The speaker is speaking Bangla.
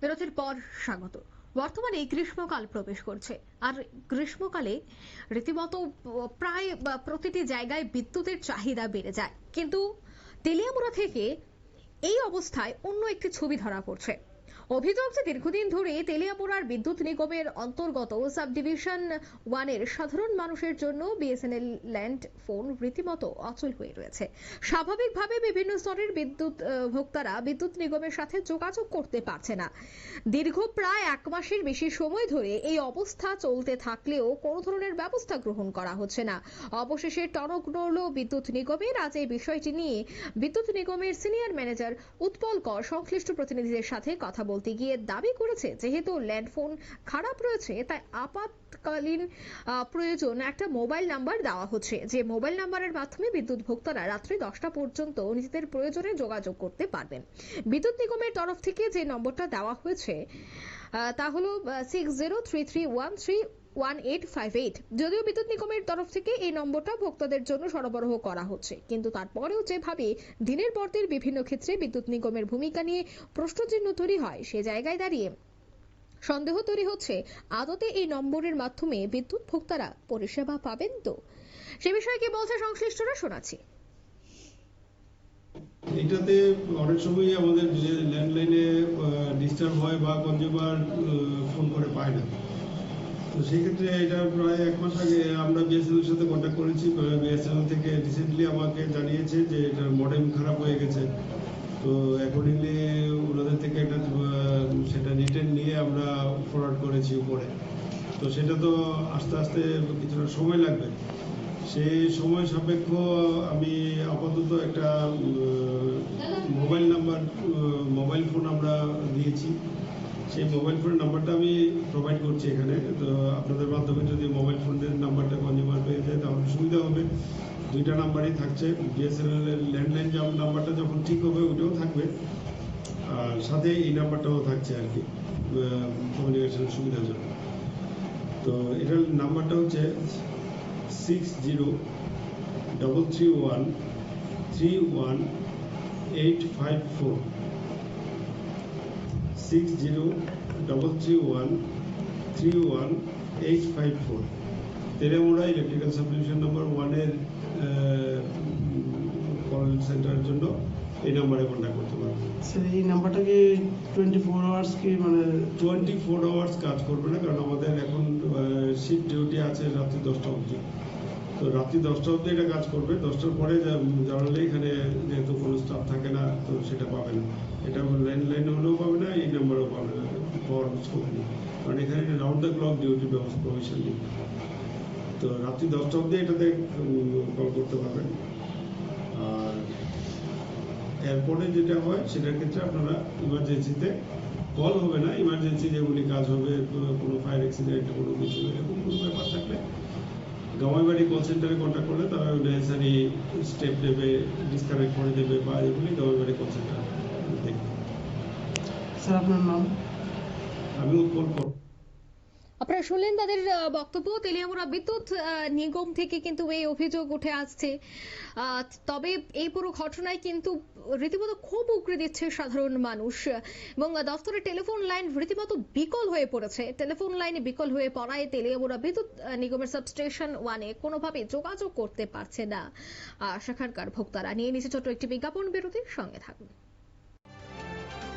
বিরতির পর স্বাগত। বর্তমানে গ্রীষ্মকাল প্রবেশ করছে। আর গ্রীষ্মকালে রীতিমতো, প্রায় প্রতিটি জায়গায় বিদ্যুতের চাহিদা বেড়ে যায়। কিন্তু তেলিয়ামুড়া থেকে এই অবস্থায় অন্য একটি ছবি ধরা পড়ছে। অভিযোগ যে দীর্ঘদিন ধরে তেলিয়ামুড়ার বিদ্যুৎ নিগমের অন্তর্গত সাব ডিভিশন ওয়ানের সাধারণ মানুষের জন্য বিএসএনএল ল্যান্ড ফোন রীতিমতো অচল হয়ে রয়েছে। স্বাভাবিকভাবে বিভিন্ন স্তরের বিদ্যুৎ ভোক্তারা বিদ্যুৎ নিগমের সাথে যোগাযোগ করতে পারছে না। দীর্ঘ প্রায় এক মাসের বেশি সময় ধরে এই অবস্থা চলতে থাকলেও কোনো ধরনের ব্যবস্থা গ্রহণ করা হচ্ছে না। অবশেষে টনক নড়ল বিদ্যুৎ নিগমের। আজ এই বিষয়টি নিয়ে বিদ্যুৎ নিগমের সিনিয়র ম্যানেজার উৎপল কর, সংশ্লিষ্ট প্রতিনিধিদের সাথে কথা বলতে গিয়ে দাবি করেছে, যেহেতু ল্যান্ডফোন খারাপ রয়েছে, তাই আপাতকালীন প্রয়োজন একটা মোবাইল নাম্বার দেওয়া হচ্ছে। যে মোবাইল নাম্বারের মাধ্যমে বিদ্যুৎ ভোক্তারা রাত্রি দশটা পর্যন্ত নিজেদের প্রয়োজনে যোগাযোগ করতে পারবেন। বিদ্যুৎ নিগমের তরফ থেকে যে নম্বরটা দেওয়া হয়েছে তা হলো six zero three three one three one eight five eight যদিও বিদ্যুৎ নিগমের তরফ থেকে এই নম্বরটা ভোক্তাদের জন্য সরবরাহ করা হচ্ছে কিন্তু তারপরেও যেভাবে দিনের পর দিন বিভিন্ন ক্ষেত্রে বিদ্যুৎ নিগমের ভূমিকা নিয়ে প্রশ্নচিহ্ন তৈরি হয় সে জায়গায় দাঁড়িয়ে সন্দেহ তৈরি হচ্ছে আদতে এই নম্বরের মাধ্যমে বিদ্যুৎ ভোক্তারা পরিষেবা পাবেন তো সে বিষয়ে কি বলছে সংশ্লিষ্টরা শোনাচ্ছি এটাতে অনেক সময় আমাদের ল্যান্ডলাইনে ডিস্টার্ব হয় বা কনজিউমার ফোন করে পায় না তো সেই ক্ষেত্রে এটা প্রায় এক মাস আগে আমরা বিএসএনএল সাথে কন্ট্যাক্ট করেছি। বিএসএনএল থেকে রিসেন্টলি আমাকে জানিয়েছে যে এটার মডেম খারাপ হয়ে গেছে। তো অ্যাকর্ডিংলি ওনাদের থেকে একটা সেটা রিটার্ন নিয়ে আমরা ফরওয়ার্ড করেছি উপরে। তো সেটা তো আস্তে আস্তে কিছুটা সময় লাগবে। সেই সময় সাপেক্ষ আমি আপাতত একটা মোবাইল নাম্বার মোবাইল ফোন আমরা দিয়েছি। সেই মোবাইল ফোনের নাম্বারটা আমি প্রোভাইড করছি এখানে। তো আপনাদের মাধ্যমে যদি মোবাইল ফোনের নাম্বারটা কনজিউমার পেয়ে যায় তাহলে সুবিধা হবে। দুইটা নাম্বারই থাকছে। বিএসএনএল এর ল্যান্ডলাইন নাম্বারটা যখন ঠিক হবে ওটাও থাকবে। আর সাথে এই নাম্বারটাও থাকছে আর কি কমিউনিকেশনের সুবিধার জন্য। তো এটার নাম্বারটা হচ্ছে six zero double three one three one eight five four six zero double three one three one eight five four Telemora electrical subdivision number ওয়ানের কল সেন্টারের জন্য এই নাম্বারে কন্ট্যাক্ট করতে পারবেন স্যার এই নাম্বারটা কি টোয়েন্টি ফোর আওয়ার্স কি মানে টোয়েন্টি ফোর আওয়ার্স কাজ করবে না কারণ আমাদের এখন শিফট ডিউটি আছে রাত্রি দশটা অবধি। তো রাত্রি দশটা অবধি এটা কাজ করবে দশটার পরে জানালে এখানে যেহেতু কোনো স্টাফ থাকে না তো সেটা পাবে না। এটা ল্যান্ডলাইন হলেও পাবে না এই নাম্বারও পাবে না পাওয়ার স্কোপ কারণ এখানে রাউন্ড দ্য ক্লক ডিউটি ব্যবস্থা প্রভিশন নেই তো রাত্রি দশটা অবধি এটাতে কল করতে পারবেন। আর এরপরে যেটা হয়, সেটার ক্ষেত্রে আপনারা ইমার্জেন্সিতে কল হবে না। ইমার্জেন্সি যেগুলি কাজ হবে, কোনো ফায়ার অ্যাক্সিডেন্ট কোনো কিছু, এরকম কোনো ব্যাপার থাকলে গামাইবাড়ি কল সেন্টারে কন্ট্যাক্ট করলে তারা নেসেসারি স্টেপ নেবে ডিসকানেক্ট করে দেবে বা এগুলি গামাইবাড়ি কল সেন্টার দেখবে। স্যার, আপনার নাম? আমি উৎপল কর আপনারা শুনলেন তাদের বক্তব্য, তেলিয়ামুড়া বিদ্যুৎ নিগম থেকে কিন্তু এই অভিযোগ উঠে আসছে। তবে এই পুরো ঘটনায় কিন্তু রীতিমতো খুব উগরে দিচ্ছে সাধারণ মানুষ। এবং দফতরের টেলিফোন লাইন রীতিমতো বিকল হয়ে পড়েছে। টেলিফোন লাইনে বিকল হয়ে পড়ায় তেলিয়ামুড়া বিদ্যুৎ নিগমের সাবস্টেশন ওয়ানে কোনোভাবে যোগাযোগ করতে পারছে না। সেখানকার ভোক্তারা। নিয়ে নিচে ছোট্ট একটি বিজ্ঞাপন, বিরতির সঙ্গে থাকুন।